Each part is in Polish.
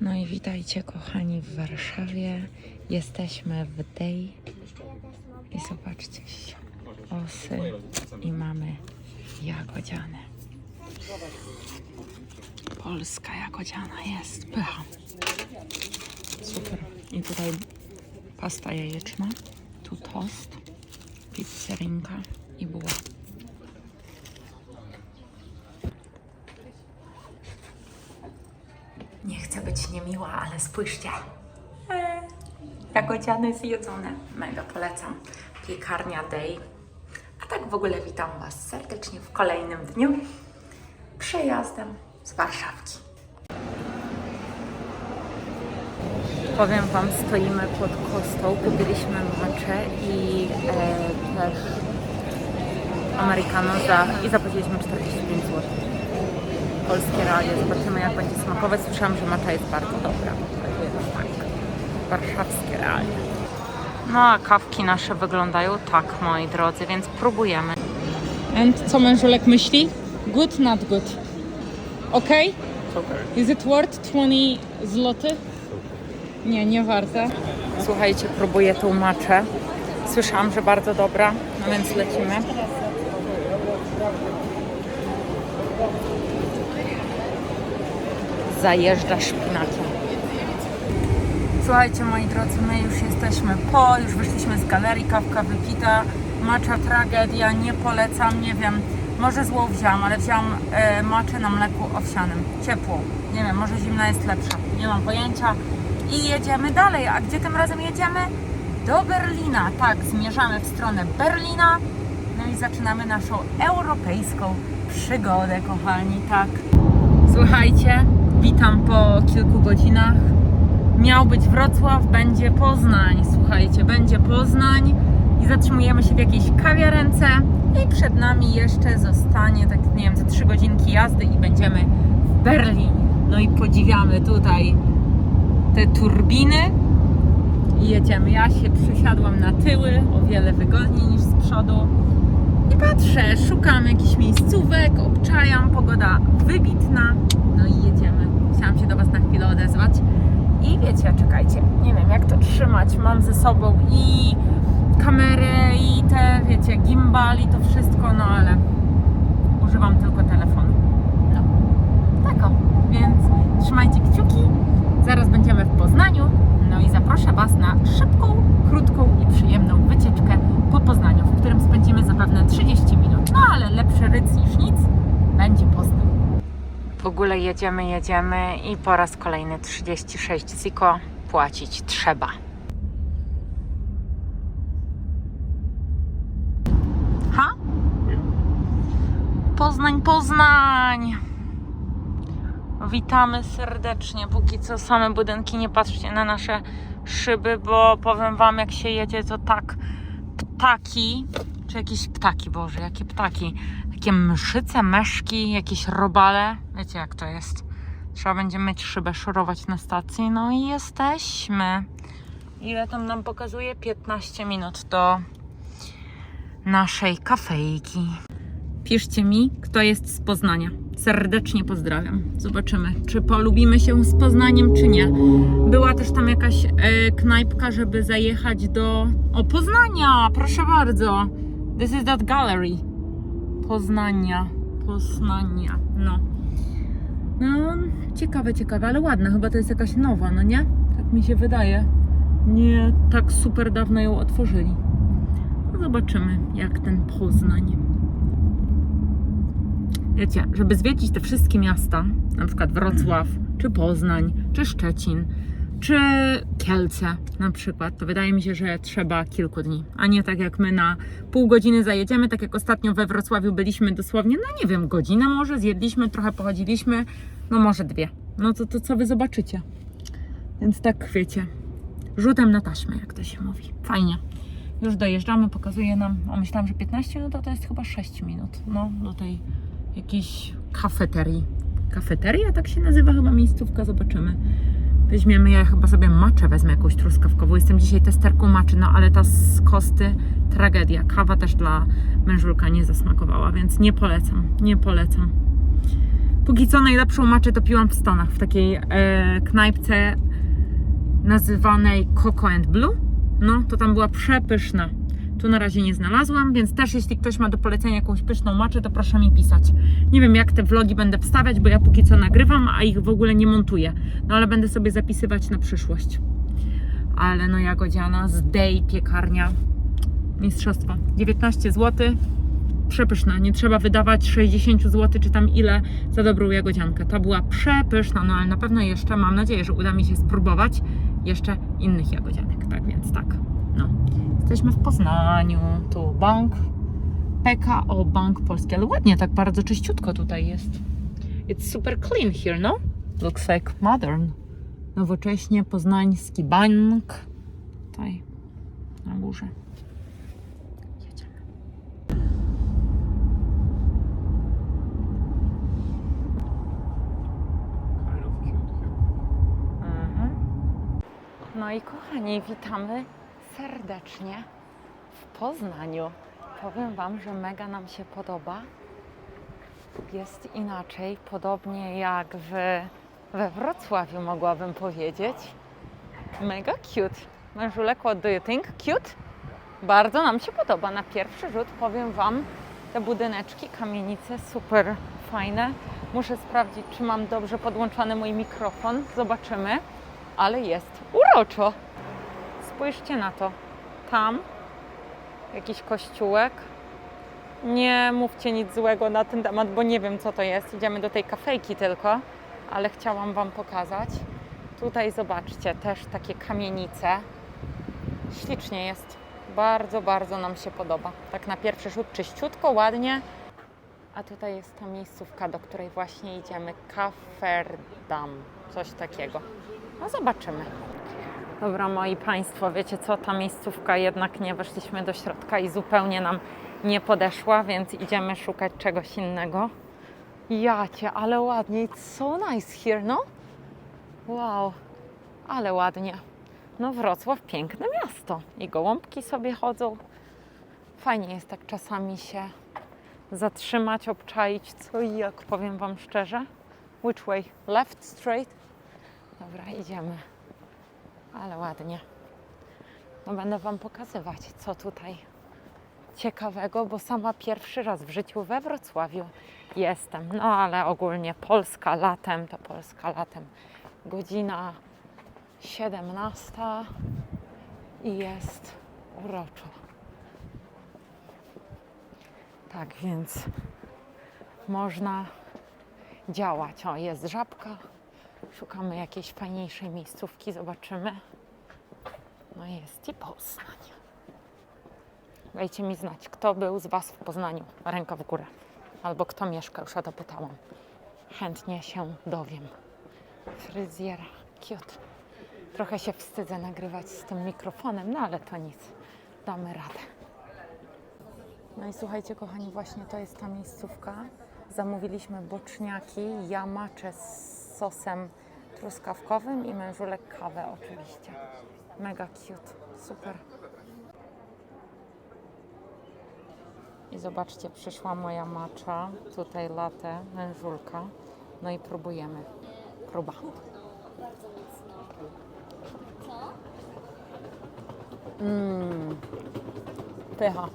No i witajcie kochani w Warszawie. Jesteśmy w Dej i zobaczcie osy i mamy jagodziane. Polska jagodziana jest pycha. Super. I tutaj pasta jajeczna, tu tost, pizzerinka i buła. Nie chcę być niemiła, ale spójrzcie. E, Jagodziany zjedzone. Mega polecam. Piekarnia Day. A tak w ogóle witam Was serdecznie w kolejnym dniu przejazdem z Warszawki. Powiem Wam, stoimy pod kostą, kupiliśmy macze i e, też americano za, i zapłaciliśmy 45 zł. Polskie realia, zobaczymy jak będzie smakować. Słyszałam, że macza jest bardzo dobra. Także tak. Warszawskie realia. No a kawki nasze wyglądają tak, moi drodzy, więc próbujemy. And co mężulek myśli? Good, not good. Okay? Is it worth 20 zł? Nie, nie warte. Słuchajcie, próbuję tą maczę. Słyszałam, że bardzo dobra, no więc lecimy. Zajeżdża szpinakiem. Słuchajcie, moi drodzy, my już jesteśmy po, już wyszliśmy z galerii, kawka wypita, macza tragedia, nie polecam, nie wiem, może złą wzięłam, ale wzięłam e, maczę na mleku owsianym, ciepłą, nie wiem, może zimna jest lepsza, nie mam pojęcia i jedziemy dalej, a gdzie tym razem jedziemy? Do Berlina, tak, zmierzamy w stronę Berlina, no i zaczynamy naszą europejską przygodę, kochani, tak. Słuchajcie, witam po kilku godzinach. Miał być Wrocław, będzie Poznań. Słuchajcie, będzie Poznań i zatrzymujemy się w jakiejś kawiarence i przed nami jeszcze zostanie, tak nie wiem, ze trzy godzinki jazdy i będziemy w Berlinie. No i podziwiamy tutaj te turbiny i jedziemy. Ja się przysiadłam na tyły, o wiele wygodniej niż z przodu. I patrzę, szukam jakichś miejscówek, obczajam, pogoda wybitna. No i jedziemy. Chciałam się do Was na chwilę odezwać. I wiecie, czekajcie, nie wiem jak to trzymać. Mam ze sobą i kamerę, i te, wiecie, gimbal, i to wszystko, no ale używam tylko telefonu. No, tak o. Więc trzymajcie kciuki. Zaraz będziemy w Poznaniu. No i zaproszę Was na szybką, krótką i przyjemną wycieczkę po Poznaniu, w którym spędzimy zapewne 30 minut. No ale lepszy ryc niż nic będzie Poznań. W ogóle jedziemy, jedziemy i po raz kolejny 36 ziko płacić trzeba. Ha? Poznań, Poznań! Witamy serdecznie. Póki co same budynki, nie patrzcie na nasze szyby, bo powiem Wam, jak się jedzie, to tak ptaki, czy jakieś ptaki, Boże, jakie ptaki? Takie mszyce, meszki, jakieś robale. Wiecie, jak to jest. Trzeba będzie mieć szybę, szorować na stacji. No i jesteśmy. Ile tam nam pokazuje? 15 minut do naszej kafejki. Piszcie mi, kto jest z Poznania. Serdecznie pozdrawiam. Zobaczymy, czy polubimy się z Poznaniem, czy nie. Była też tam jakaś e, knajpka, żeby zajechać do. O, Poznania! Proszę bardzo. This is that gallery. Poznania. Poznania. No. No, ciekawe, ciekawe, ale ładna. Chyba to jest jakaś nowa, no nie? Tak mi się wydaje. Nie tak super dawno ją otworzyli. No zobaczymy, jak ten Poznań. Wiecie, żeby zwiedzić te wszystkie miasta, na przykład Wrocław, czy Poznań, czy Szczecin, czy Kielce na przykład, to wydaje mi się, że trzeba kilku dni, a nie tak jak my na pół godziny zajedziemy, tak jak ostatnio we Wrocławiu byliśmy dosłownie, no nie wiem, godzinę może, zjedliśmy, trochę pochodziliśmy, no może dwie. No to, to co wy zobaczycie. Więc tak wiecie, rzutem na taśmę, jak to się mówi. Fajnie. Już dojeżdżamy, pokazuje nam, o myślałam, że 15 minut, a to jest chyba 6 minut, no do tej jakiejś kafeterii. Kafeteria tak się nazywa chyba miejscówka, zobaczymy. Weźmiemy, ja chyba sobie maczę wezmę jakąś truskawkową. Jestem dzisiaj testerką maczy, no ale ta z kosty tragedia. Kawa też dla mężulka nie zasmakowała, więc nie polecam, nie polecam. Póki co najlepszą maczę to piłam w Stanach, w takiej e, knajpce nazywanej Coco and Blue. No, to tam była przepyszna. Tu na razie nie znalazłam, więc też jeśli ktoś ma do polecenia jakąś pyszną maczę, to proszę mi pisać. Nie wiem jak te vlogi będę wstawiać, bo ja póki co nagrywam, a ich w ogóle nie montuję. No ale będę sobie zapisywać na przyszłość. Ale no jagodziana z Day piekarnia. Mistrzostwa. 19 zł. Przepyszna. Nie trzeba wydawać 60 zł czy tam ile za dobrą jagodziankę. Ta była przepyszna, no ale na pewno jeszcze mam nadzieję, że uda mi się spróbować jeszcze innych jagodzianek. Tak więc tak. No. Jesteśmy w Poznaniu. Tu bank. PKO Bank Polski, ale ładnie, tak bardzo czyściutko tutaj jest. It's super clean here, no? Looks like modern. Nowocześnie poznański bank. Tutaj na górze. Jedziemy. Kind of cute here. Mhm. No i kochani, witamy serdecznie w Poznaniu. Powiem Wam, że mega nam się podoba. Jest inaczej, podobnie jak w, we Wrocławiu mogłabym powiedzieć. Mega cute. Mężulek, what do you think? Cute? Bardzo nam się podoba. Na pierwszy rzut powiem Wam, te budyneczki, kamienice super fajne. Muszę sprawdzić, czy mam dobrze podłączony mój mikrofon. Zobaczymy. Ale jest uroczo. Spójrzcie na to. Tam jakiś kościółek. Nie mówcie nic złego na ten temat, bo nie wiem co to jest. Idziemy do tej kafejki tylko, ale chciałam Wam pokazać. Tutaj zobaczcie, też takie kamienice. Ślicznie jest. Bardzo, bardzo nam się podoba. Tak na pierwszy rzut czyściutko, ładnie. A tutaj jest ta miejscówka, do której właśnie idziemy. Kaferdam. Coś takiego. No zobaczymy. Dobra, moi Państwo, wiecie co? Ta miejscówka jednak nie weszliśmy do środka i zupełnie nam nie podeszła, więc idziemy szukać czegoś innego. Jacie, ale ładnie. It's so nice here, no? Wow, ale ładnie. No Wrocław, piękne miasto. I gołąbki sobie chodzą. Fajnie jest tak czasami się zatrzymać, obczaić co i jak, powiem Wam szczerze. Which way? Left, straight? Dobra, idziemy. Ale ładnie. No będę Wam pokazywać, co tutaj ciekawego, bo sama pierwszy raz w życiu we Wrocławiu jestem. No ale ogólnie Polska latem to Polska latem. Godzina 17 i jest uroczo. Tak więc można działać. O, jest żabka. Szukamy jakiejś fajniejszej miejscówki, zobaczymy. No jest i Poznań. Dajcie mi znać, kto był z Was w Poznaniu. Ręka w górę. Albo kto mieszka, już o to pytałam. Chętnie się dowiem. Fryzjera, cute. Trochę się wstydzę nagrywać z tym mikrofonem, no ale to nic. Damy radę. No i słuchajcie, kochani, właśnie to jest ta miejscówka. Zamówiliśmy boczniaki, jamacze z sosem truskawkowym i mężulek kawę oczywiście. Mega cute, super. I zobaczcie, przyszła moja macza, tutaj latę, mężulka. No i próbujemy. Próba. Mmm. Pycha.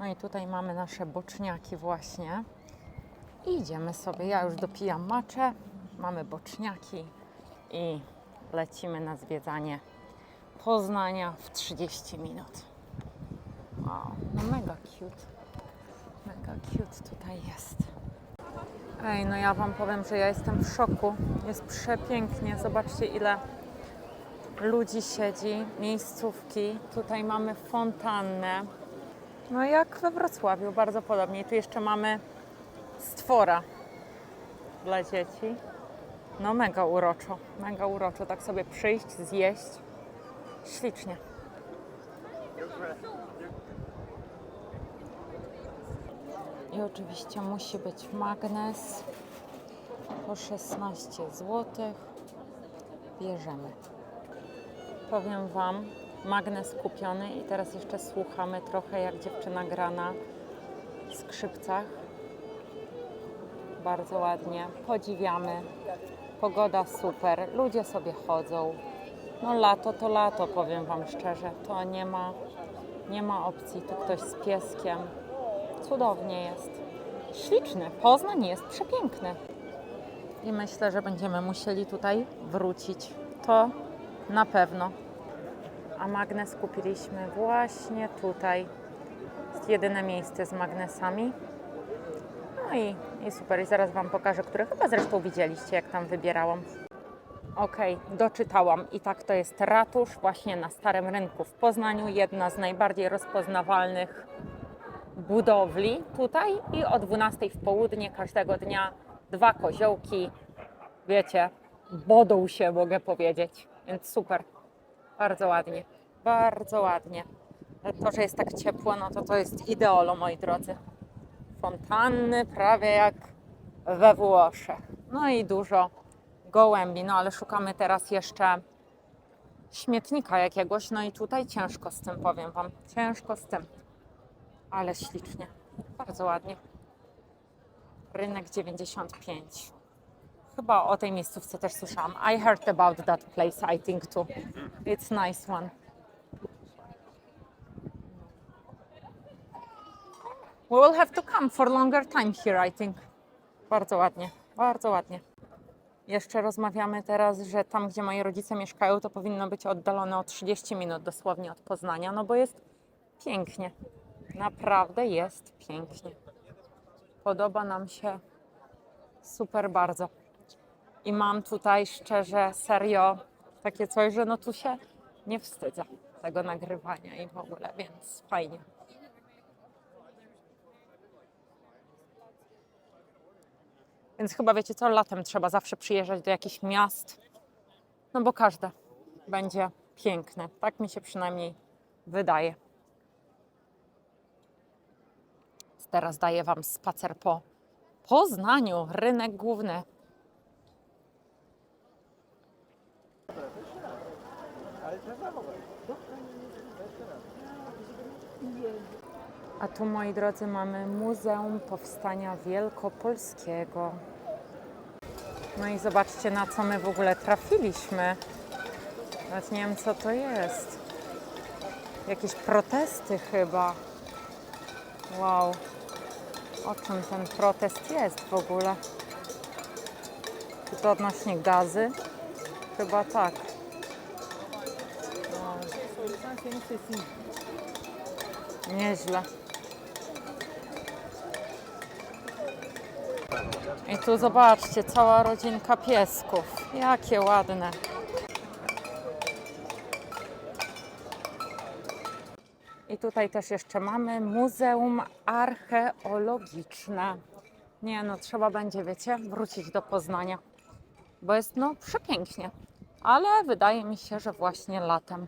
No i tutaj mamy nasze boczniaki właśnie. I idziemy sobie. Ja już dopijam maczę, mamy boczniaki i lecimy na zwiedzanie Poznania w 30 minut. Wow, no mega cute. Mega cute tutaj jest. Ej, no ja Wam powiem, że ja jestem w szoku. Jest przepięknie. Zobaczcie, ile ludzi siedzi, miejscówki. Tutaj mamy fontannę. No jak we Wrocławiu, bardzo podobnie. Tu jeszcze mamy stwora dla dzieci. No mega uroczo, mega uroczo. Tak sobie przyjść, zjeść. Ślicznie. I oczywiście musi być magnes po 16 zł. Bierzemy. Powiem Wam, magnes kupiony i teraz jeszcze słuchamy trochę jak dziewczyna gra na skrzypcach. Bardzo ładnie, podziwiamy. Pogoda super, ludzie sobie chodzą. No lato to lato, powiem Wam szczerze. To nie ma, nie ma opcji. Tu ktoś z pieskiem. Cudownie jest. Śliczny. Poznań jest przepiękny. I myślę, że będziemy musieli tutaj wrócić. To na pewno. A magnes kupiliśmy właśnie tutaj. Jest jedyne miejsce z magnesami. No i, i super. I zaraz Wam pokażę, które chyba zresztą widzieliście, jak tam wybierałam. Okej, doczytałam. I tak to jest ratusz właśnie na Starym Rynku w Poznaniu. Jedna z najbardziej rozpoznawalnych budowli tutaj. I o 12 w południe każdego dnia dwa koziołki. Wiecie, bodą się, mogę powiedzieć. Więc super. Bardzo ładnie. Bardzo ładnie. To, że jest tak ciepło, no to to jest ideolo, moi drodzy. Fontanny prawie jak we Włoszech. No i dużo gołębi, no ale szukamy teraz jeszcze śmietnika jakiegoś, no i tutaj ciężko z tym, powiem Wam. Ciężko z tym. Ale ślicznie. Bardzo ładnie. Rynek 95. Chyba o tej miejscówce też słyszałam. I heard about that place, I think too. It's nice one. We will have to come for longer time here, I think. Bardzo ładnie, bardzo ładnie. Jeszcze rozmawiamy teraz, że tam, gdzie moi rodzice mieszkają, to powinno być oddalone o 30 minut dosłownie od Poznania, no bo jest pięknie. Naprawdę jest pięknie. Podoba nam się super bardzo. I mam tutaj szczerze, serio takie coś, że no tu się nie wstydzę tego nagrywania i w ogóle, więc fajnie. Więc chyba wiecie co, latem trzeba zawsze przyjeżdżać do jakichś miast, no bo każde będzie piękne. Tak mi się przynajmniej wydaje. Teraz daję Wam spacer po Poznaniu, rynek główny. A tu, moi drodzy, mamy Muzeum Powstania Wielkopolskiego. No i zobaczcie, na co my w ogóle trafiliśmy. Nawet nie wiem, co to jest. Jakieś protesty chyba. Wow. O czym ten protest jest w ogóle? Czy to odnośnie gazy? Chyba tak. Nieźle. I tu zobaczcie, cała rodzinka piesków. Jakie ładne. I tutaj też jeszcze mamy Muzeum Archeologiczne. Nie no, trzeba będzie, wiecie, wrócić do Poznania, bo jest no przepięknie. Ale wydaje mi się, że właśnie latem.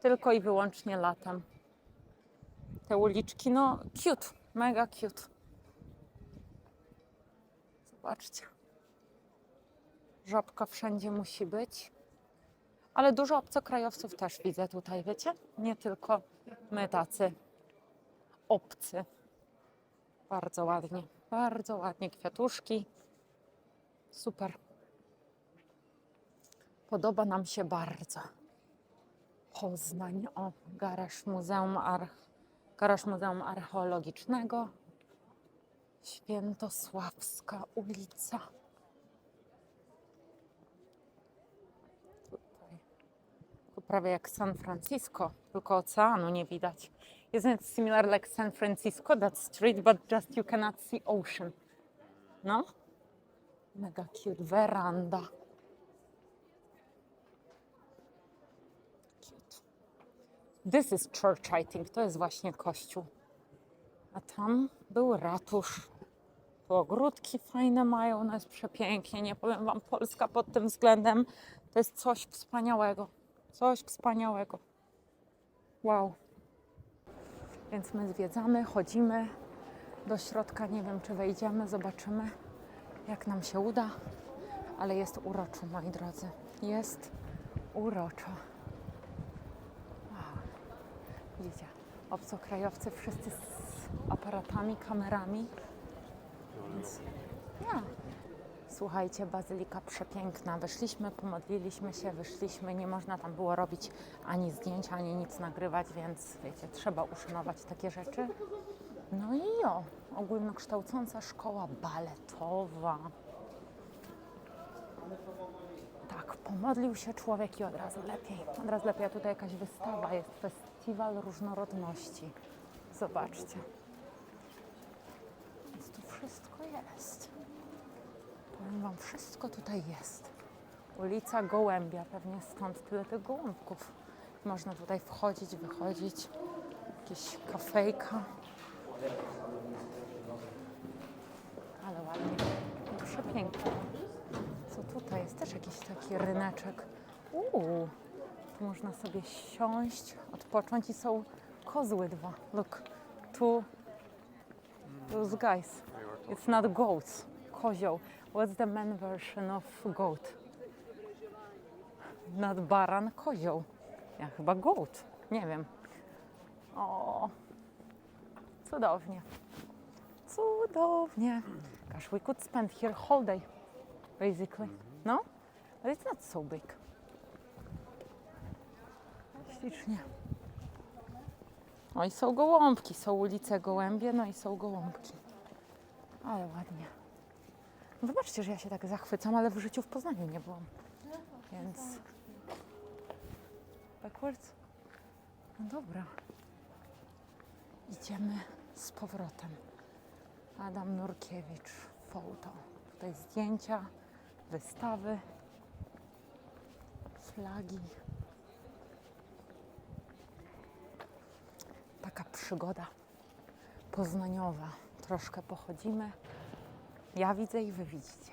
Tylko i wyłącznie latem. Te uliczki, no cute, mega cute. Zobaczcie. Żabka wszędzie musi być. Ale dużo obcokrajowców też widzę tutaj, wiecie? Nie tylko my tacy obcy. Bardzo ładnie, bardzo ładnie. Kwiatuszki. Super. Podoba nam się bardzo. Poznań, o, garaż Muzeum, Arch... garaż Muzeum Archeologicznego. Świętosławska ulica. Tutaj. To prawie jak San Francisco, tylko oceanu nie widać. Isn't it similar like San Francisco, that street, but just you cannot see ocean? No? Mega cute. Veranda. This is church, I think. To jest właśnie kościół. A tam był ratusz. Tu ogródki fajne mają, no jest przepięknie. Nie powiem Wam, Polska pod tym względem to jest coś wspaniałego. Coś wspaniałego. Wow. Więc my zwiedzamy, chodzimy. Do środka nie wiem, czy wejdziemy, zobaczymy, jak nam się uda, ale jest uroczo, moi drodzy. Jest uroczo. Widzicie, obcokrajowcy wszyscy z aparatami, kamerami. Więc ja. Słuchajcie, bazylika przepiękna. Weszliśmy, pomodliliśmy się, wyszliśmy. Nie można tam było robić ani zdjęć, ani nic nagrywać, więc wiecie, trzeba uszanować takie rzeczy. No i jo, ogólnokształcąca szkoła baletowa. Tak, pomodlił się człowiek i od razu lepiej. Od razu lepiej, a tutaj jakaś wystawa jest, festiwal różnorodności. Zobaczcie. Więc tu wszystko jest. Powiem Wam, wszystko tutaj jest. Ulica Gołębia, pewnie stąd tyle tych gołąbków. Można tutaj wchodzić, wychodzić. Jakieś kafejka. Ale ładnie. Przepięknie. Co tutaj jest? Też jakiś taki ryneczek. Uuu, można sobie siąść, odpocząć i są kozły dwa. Look, two, those guys. It's not goats, kozioł. What's the man version of goat? Not baran, kozioł. Ja chyba goat, nie wiem. O, cudownie. Cudownie. Gosh, we could spend here whole day, basically. No? But it's not so big. Ślicznie. No i są gołąbki, są ulice Gołębie, no i są gołąbki. Ale ładnie. Wybaczcie, że ja się tak zachwycam, ale w życiu w Poznaniu nie byłam. Więc... Backwards? No dobra. Idziemy z powrotem. Adam Nurkiewicz, foto. Tutaj zdjęcia, wystawy, flagi. Przygoda poznaniowa. Troszkę pochodzimy. Ja widzę i wy widzicie.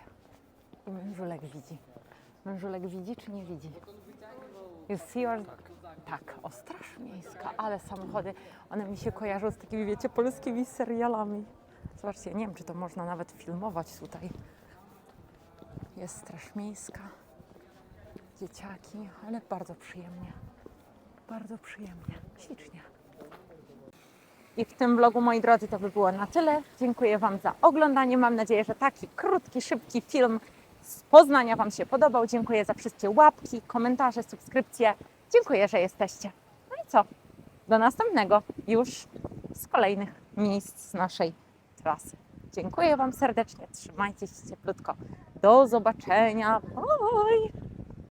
I mężulek widzi. Mężulek widzi czy nie widzi? You see your... Tak, o Miejska, ale samochody, one mi się kojarzą z takimi, wiecie, polskimi serialami. Zobaczcie, nie wiem, czy to można nawet filmować tutaj. Jest Straż Miejska, dzieciaki, ale bardzo przyjemnie. Bardzo przyjemnie, ślicznie. I w tym vlogu, moi drodzy, to by było na tyle. Dziękuję Wam za oglądanie. Mam nadzieję, że taki krótki, szybki film z Poznania Wam się podobał. Dziękuję za wszystkie łapki, komentarze, subskrypcje. Dziękuję, że jesteście. No i co? Do następnego już z kolejnych miejsc z naszej trasy. Dziękuję Wam serdecznie. Trzymajcie się cieplutko. Do zobaczenia. Bye!